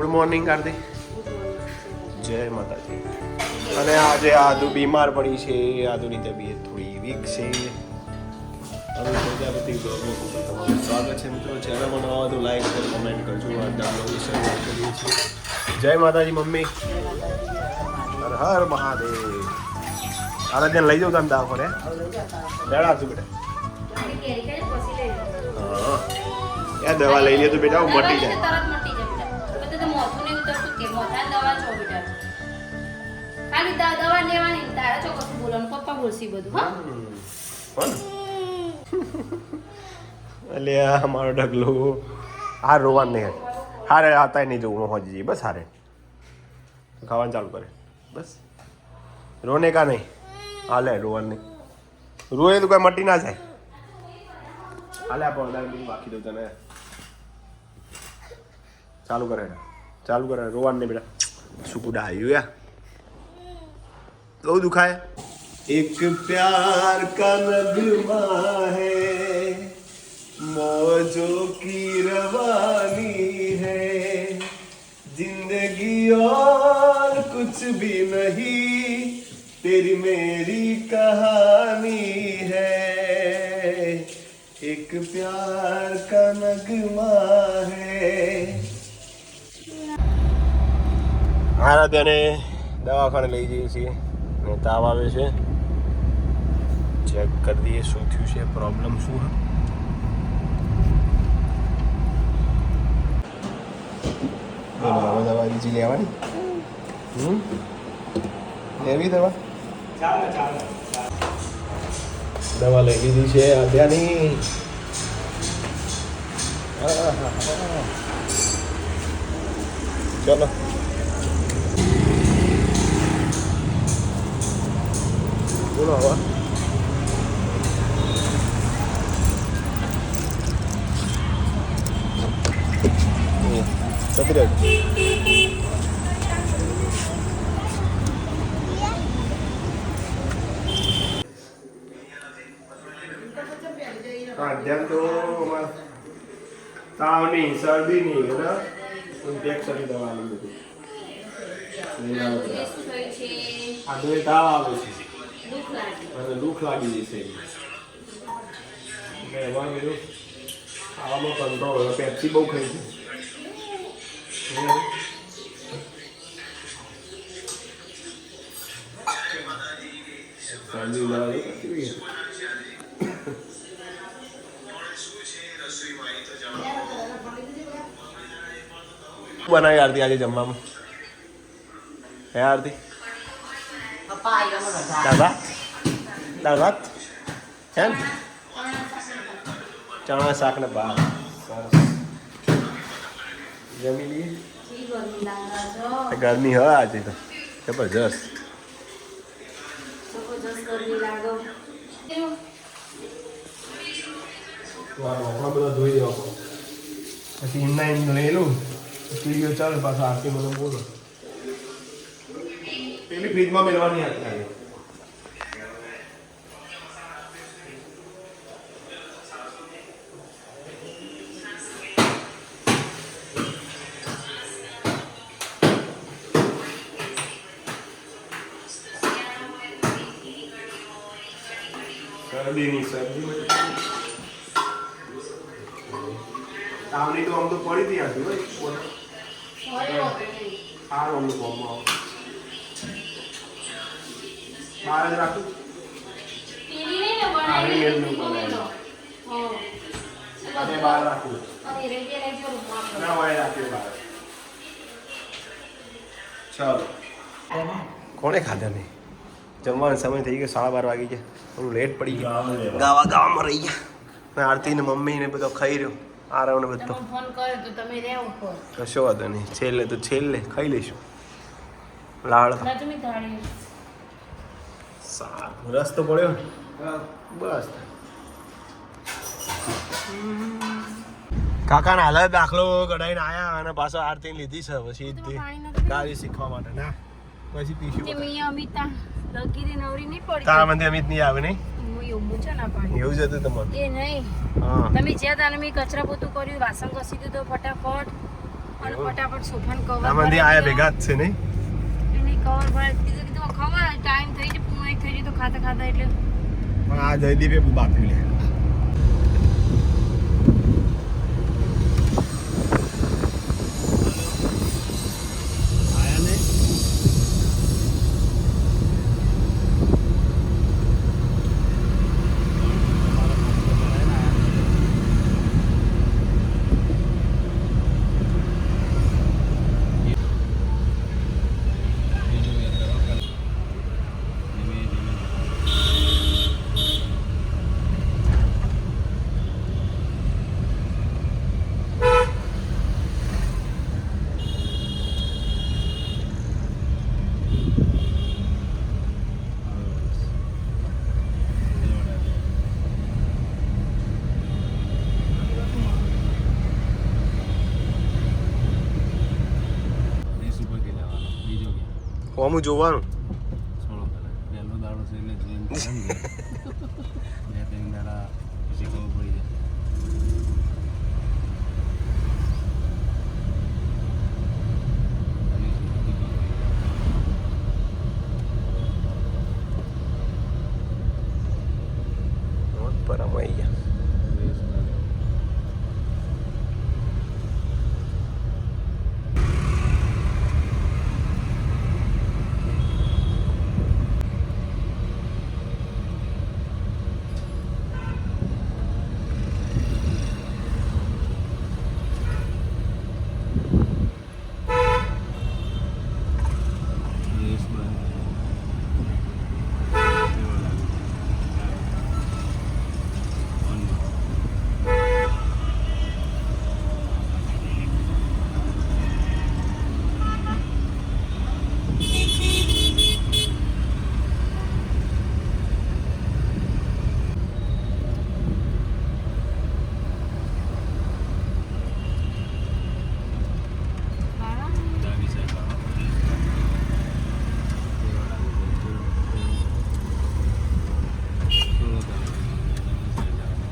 Good morning Kartik જય માતાજી. અને આજે આદુ બીમાર પડી છે. આદુની તબિયત થોડી વીક છે. હવે પ્રજાપતિ બ્લોગમાં ખૂબ તમારું સ્વાગત છે મિત્રો. ચેનલમાં નવા તો લાઈક કરો કમેન્ટ કરજો. શરૂઆત કરીએ છીએ. જય માતાજી મમ્મી. હર હર મહાદેવ. આરાધ્યાને લઈ જાઉં તમે લેડ આપજો બેટા. હા. એ દવા લઈ લે તો બેટા હું મટી જાય. બધું તો ખાલી દવા લેવાની તારા છો કશું પપ્પા બોલશે બધું, હા? મારો ઢગલો. આ રોવાનું નહીં હારે આતા નહીં જવું હોજી જઈએ બસ હારે. ખાવાનું ચાલુ કરે. બસ. રોને કા નહીં? હાલે, રોવાનું નહીં રોએ તો કોઈ મટી ના જાય. હાલે, આ પડદા બાકી દઉં તને. ચાલુ કરે. ચાલુ કરે રોવાનું નહીં બેટા સુકુડા આવ્યું યા બહુ દુખાય એક प्यार का नगमा है मौजों की रवानी है जिंदगी और कुछ भी नहीं तेरी मेरी कहानी है एक प्यार का नगमा है આરાધ્યાને દવાખાને લઈ જઈએ છીએ અને તાવ આવે છે. ચેક કરી દઈએ શું થયું છે પ્રોબ્લેમ શું દવા બીજી લેવાની? લેવી દવા? દવા લઈ લીધી છે આધ્યાની ચલો. તાવ નહીં શરદી નહીં બધા. ઇન્ફેક્શન દવા છે. આ તાવ આવે છે. અને દુઃખ લાગી જશે. એટલે એમાં બીજું ખાવામાં કંટ્રોલ હવે પેપ્સી બહુ ખાઈ છે. ઉલાળા નહીં બનાવી આરતી આજે જમવામાં. હે આરતી? દાળ ભાત? દાળ ભાત? હે ને? ચણા, શાક ને ભાત સરસ. જમી લઈએ. ગરમી હવે આજે તો. જબરજસ્ત. પછી એમના એમ લેલું સ્ટીડિયો ચાલે પાછા આરતી બધું બોલો. પેલી ફ્રીજમાં મેળવાની આજે. શરદીની શરદી તાવની તો આમ તો પડી હતી આજુ સોરી સારું અમુક ફોર્મમાં બહાર જ રાખું આવી બહાર રાખું. ના હોય રાખ્યું બહાર ચાલો કોણે ખાધા નહીં? જમવાનો સમય થઈ ગયો સાડા બાર વાગી ગયા. થોડું લેટ પડી ગયા. ગાવા ગાવામાં રહી ગયા. આરતી ને મમ્મી ને બધો ખાઈ રહ્યો. આરવ ને બધો ફોન કર્યો તો તમે રહે ઉપર કશો વાંધો નહીં. છેલ્લે તો છેલ્લે ખાઈ લઈશું. ધાડી સારું. રસ્તો પડ્યો ને? બસ. કાકાના હાલ દાખલો કઢાઈને આયા અને પાછો આરતી લીધી છે. પછી તો તે ગાડી શીખવા માટે. ના. પછી પીશું તારા મંદિર અમિત નહીં આવે નહીં? એવું છે ને પાણી એવું જ હતું તમારું? એ નહીં. તમે જ્યાં તાને મેં કચરા પોતું કર્યું વાસણ ઘસી દીધો ફટાફટ. અને ફટાફટ સોફાન કવર ભરાઈ આયા. ભેગા જ છે નહીં? એની કવર ભરાઈ દીધું. કીધું ખબર ટાઈમ થઈ જાય પૂરો થઈ જાય તો ખાતા ખાતા એટલે પણ આ જયદીપે બાપ્યું લે આયા નહીં વીસ ઉપર કે જવાનો બીજો કે હોમું જોવાનું સોળો કલાક પહેલો દાડો છે એટલે જોઈને કરે ને. બે ત્રણ દાડા પછી ખબર પડી જાય અને સુરતથી ખબર પડી જાય. પરમ આવી ગયા વીસ દાડા. વીસ દાડા. કેવો લાગે? ઓન. ડાબી સાઈડ વાળો. કેવો લાગે છે? થોડો ડાબી સાઈડ વાળો.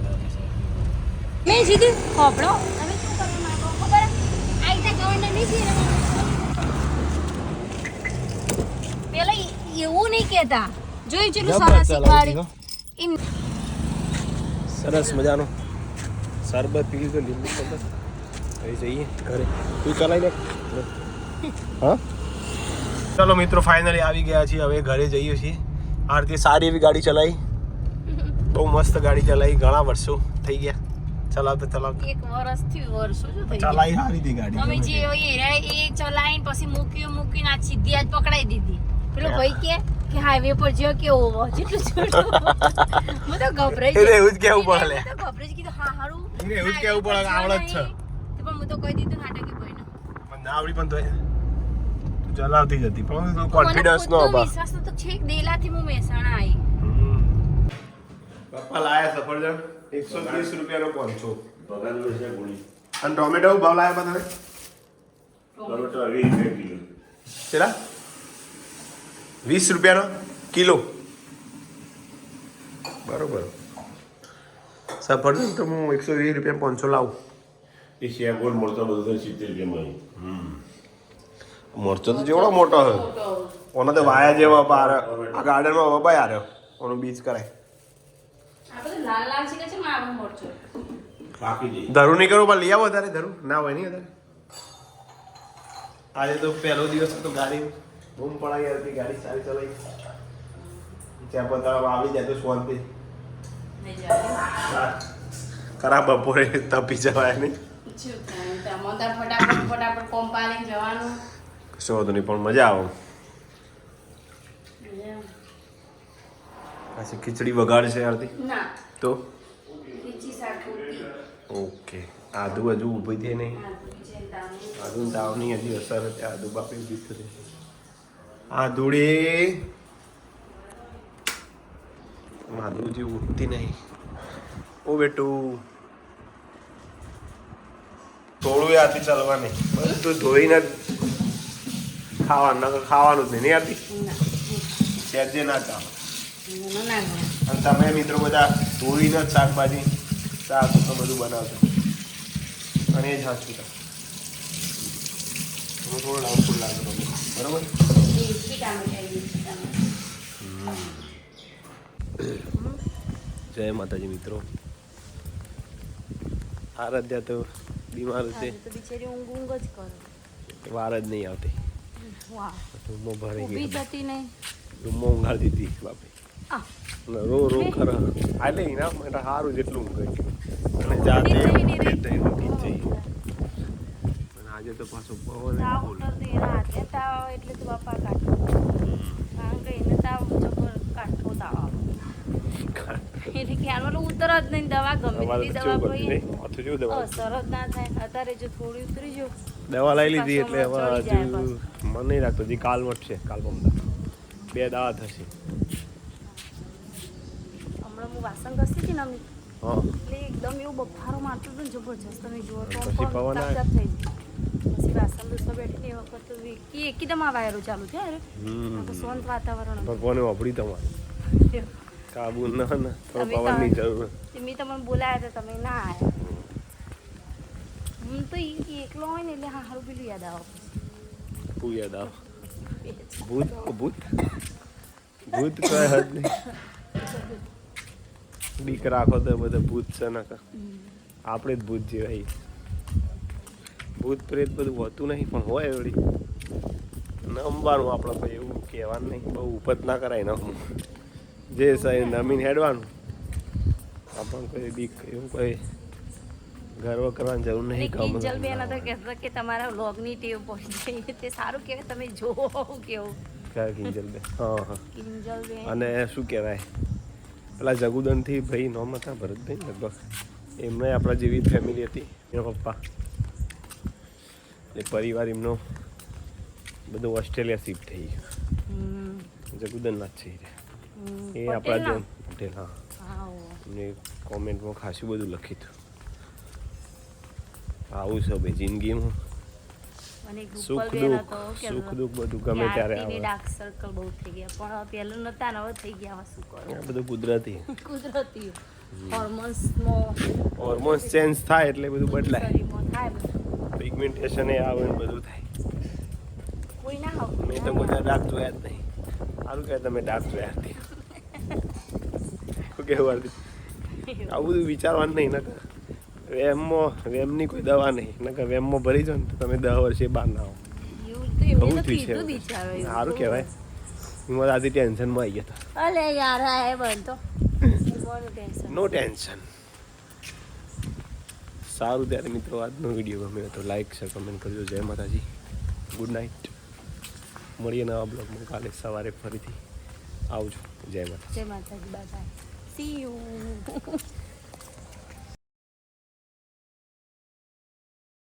ડાબી સાઈડ વાળો. મેં સીધું ખોપડો. તમે શું કરવા માંગો? ખબર? આ રીતે ગવર્નર નહીં છે પેલા એવું નહીં કહેતા. જોઈ શીખવાડ્યું સરસ મજાનું. શરબત પી લીધો લીંબુ શરબત હવે જઈએ ઘરે. તું ચલાવી લે. હા? ચલો મિત્રો ફાઇનલી આવી ગયા છીએ. હવે ઘરે જઈએ છીએ. આરતી સારી એવી ગાડી ચલાવી બહુ મસ્ત ગાડી ચલાવી ઘણા વર્ષો થઈ ગયા. ચલાવતા ચલાવતા. એક વર્ષથી વર્ષો જો થઈ ચલાઈ ચલાવી દી ગાડી અમે જે હોય રે એ ચલાવીને પછી મૂક્યું મૂકીને આ સીધી આજ પકડાઈ દીધી. પેલો ભાઈ કે કે હાઈવે પર જો કેવો ઓવો જેટલું છોટું હું તો ગભરાઈ ગઈ. એવું જ કહેવું પડે. લે. તો ગભરાઈ જ કીધું હા હારું. એવું જ કહેવું પડે કે આવડે જ છે. તો પણ હું તો કહી દીધું નાટકી ભાઈને. પણ ના આવડી પણ તો તું ચલાવતી જ હતી પણ કોન્ફિડન્સ નો અભાવ. વિશ્વાસ તો છેક દેલાથી હું મહેસાણા આવી. પપ્પા લાયા સફરજન એકસો ત્રીસ રૂપિયાનો પોંચો પગાર છે? ગોળી અને ટોમેટો ભાવ લાવ્યા બધા ટોમેટો વીસ રૂપિયા કિલો. કેટલા? વીસ રૂપિયાનો કિલો. બરોબર. સફરજન તો હું એકસો વીસ રૂપિયા પાંચસો લાવું. એ શેગોળ મળતો બધો તો સિત્તેર રૂપિયામાં હમ. મરચો તો જેવડો મોટો છે. ઓનો તો વાયા જેવા બાર. આ ગાર્ડનમાં વપાય આર્યો ઓનું બીજ કરાય. આ બધું લાલ લાલ છે. કે છે મારું મોરચો પાકી જઈ ધરું નહીં કરું પણ લઈ આવો વધારે ધરું ના હોય નહીં વધારે. આજે તો પહેલો દિવસ હતો ગાડી. બૂમ પડાઈ હતી ગાડી સારી ચલાવી ત્યાં પતાળામાં આવી જાય તો શાંતિ. ખરા બપોરે તપી જવાય નહીં. શું થાય? તમે તાર ફટાફટ ફટાફટ પંપા લઈને જવાનું. કશો વાંધો નહીં પણ મજા આવે. પાછી ખીચડી વગાડશે આરતી. ના. તો? ઓકે આદુ હજુ ઊભી થઈ નહીં આદુ દાવની તાવની. હજી અસર હતી આદુ બાપી ઊભી થઈ આદુડી આદુ હજી ઉઠતી નહીં ઓ બેટું થોડું આથી ચાલવાની બધું ધોઈને ખાવાનું ખાવાનું જ નહીં ના સેજે ના ચાલે. અને તમે મિત્રો બધા ધોઈને જ શાકભાજી શાક તો બધું બનાવશે. અને એ જ હોસ્પિટલ હું થોડો ડાઉટફુલ બરાબર? જય માતાજી મિત્રો. આરાધ્યા તો બીમાર છે વાર જ નહીં આવતી. રૂમો ભરી ગઈ રૂમો ઊંઘાડી દીધી બાપે. રો રો ખરા. એટલે એના માટે સારું જેટલું ઊંઘ. જાતે થઈ જ આજે તો પાછો પવન તાવ ઉતરતી રાતે તાવ આવે એટલે તો બાપા કાઢો. કારણ કે એને તાવ જબર કાઢો તાવ આવે. એટલે ખ્યાલ ઉતર જ નહીં દવા ગમે તેટલી દવા દવા? અસર જ ના થાય. અત્યારે જો થોડી ઉતરી જો. દવા લઈ લીધી એટલે હવે મને નહીં લાગતું. હજી કાલ વધશે કાલ પમદા બે દવા થશે. હમણાં હું વાસણ ઘસતી હતી ને એટલે એકદમ એવું બફારો મારતો હતો ને જબરજસ્ત તમે જુઓ તો પછી પવન થઈ પછી વાસણ દોસ્તો બેઠી એ વખત તો વિકી એકદમ આ વાયરો ચાલુ છે અરે શાંત વાતાવરણ. ભગવાને વાપરી તમારે. કાબુ ના ના. થોડો તમે પવનની જરૂર. મેં તમને બોલાયા હતા તમે ના આવ્યા હું તો એકલો હોય ને એટલે હા હારું પેલું યાદ આવે તું યાદ આવે. ભૂત ભૂત? ભૂત કઈ હદ નહીં. બીક રાખો તો બધે ભૂત છે ને આપણે જ ભૂત જેવાય. ભૂત પ્રેત બધું હોતું નહીં પણ હોય વળી. નમવાનું આપણે કોઈ એવું કહેવાનું નહીં બહુ ઉપજ ના કરાય નમવું. જે સાહેબ નમીને હેડવાનું. આપણને કોઈ બીક એવું કોઈ ગર્વ કરવાની જરૂર નહીં કિંજલ બેન તો હતા કહેતા કે તમારા વ્લોગની ટેવ જાય તે સારું કહેવાય તમે જોવો કેવું. કયા કિંજલ બેન? હા હા. કિંજલ બેન. અને શું કહેવાય? પેલા જગુદનથી ભાઈ નોમ હતા ભરતભાઈ લગભગ. એમને આપણા જેવી ફેમિલી હતી એના પપ્પા. એટલે પરિવાર એમનો બધું ઓસ્ટ્રેલિયા શિફ્ટ થઈ ગયો. જગુદનના જ છે એ. આપણા? જેમ પટેલ હા. એમને કોમેન્ટમાં ખાસું બધું લખી હતું. આવું છે ભાઈ જિંદગીમાં સુખ દુઃખ સુખ દુઃખ બધું ગમે ત્યારે આવે. ડાર્ક સર્કલ બહુ થઈ ગયા પણ પહેલું નતા ને હવે થઈ ગયા શું આ બધું કુદરતી. કુદરતી. હોર્મોન્સમાં હોર્મોન્સ ચેન્જ થાય એટલે બધું બદલાય. પિગમેન્ટેશન એ આવે ને બધું થાય. કોઈ ના હોય. મેં તો બધા ડાર્ક જોયા જ નહીં. સારું કહે તમે ડાર્ક જોયા હતી શું કહેવું આવું બધું વિચારવાનું નહીં નકર. વેમમાં વેમની કોઈ દવા નહીં. નકર વેમમાં ભરી જાઓ ને તો તમે દસ વર્ષે બહાર ના આવો. બહુ બિચારો એવું સારું કહેવાય. હું આથી ટેન્શનમાં આવી ગયા હતા. અલે યાર એ બનતો. No tension. સારું ત્યારે મિત્રો આજનો વીડિયો ગમ્યો તો લાઈક શેર કમેન્ટ કરજો. જય માતાજી. ગુડ નાઇટ મળીએ નવા બ્લોગમાં. કાલે સવારે ફરીથી આવજો. જય માતા જય માતાજી. Bye see you